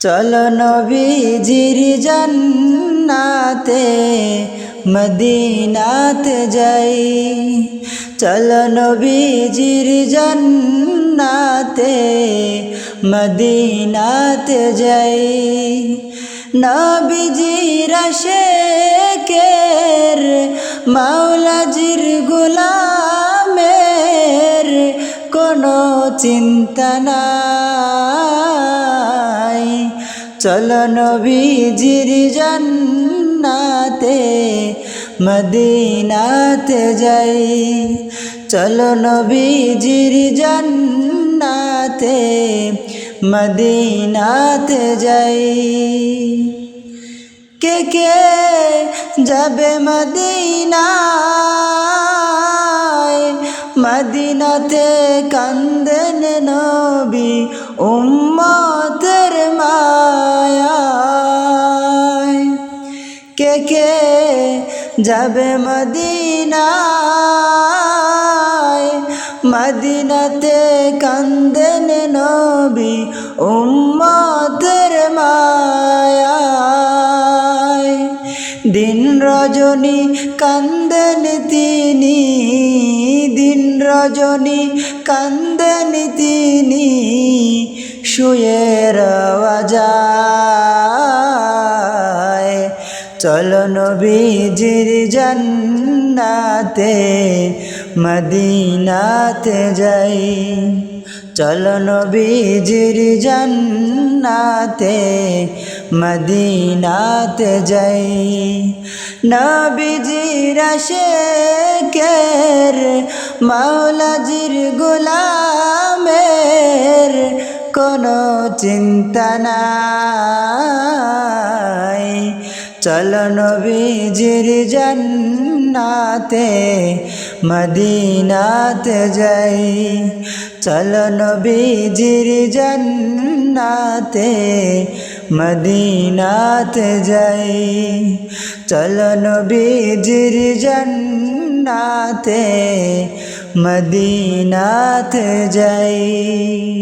চলো নবীজির জান্নাতে, মদিনাতে যাই। চলো নবীজির জান্নাতে, মদিনাতে যাই। নবীজির শেখের মাওলাজির গোলামের কোনো চিন্তা নাই। চলো নবীজির জান্নাতে, মদিনাতে যাই। চলো নবীজির জান্নাতে, মদিনাতে যাই। কে কে যাবে মদিনায়? মদিনাতে কান্দেন নবী উম্মতের যাবে মদিনায় মদিনাতে কান্দেন নবী উম্মতের মায়ায় দিন রজনী কান্দেন তিনি দিন রজনী কান্দেন তিনি শুয়ে রওয়া চলো নবীজির জান্নাতে, মদিনাতে যাই। চলো নবীজির জান্নাতে, মদিনাতে যাই। নবীজির শেখের মাওলাজির গোলামের কোনো চিন্তা নাই। চলো নবীজির জান্নাতে, মদিনাতে যাই। চলো নবীজির জান্নাতে, মদিনাতে যাই। চলো নবীজির জান্নাতে, মদিনাতে যাই।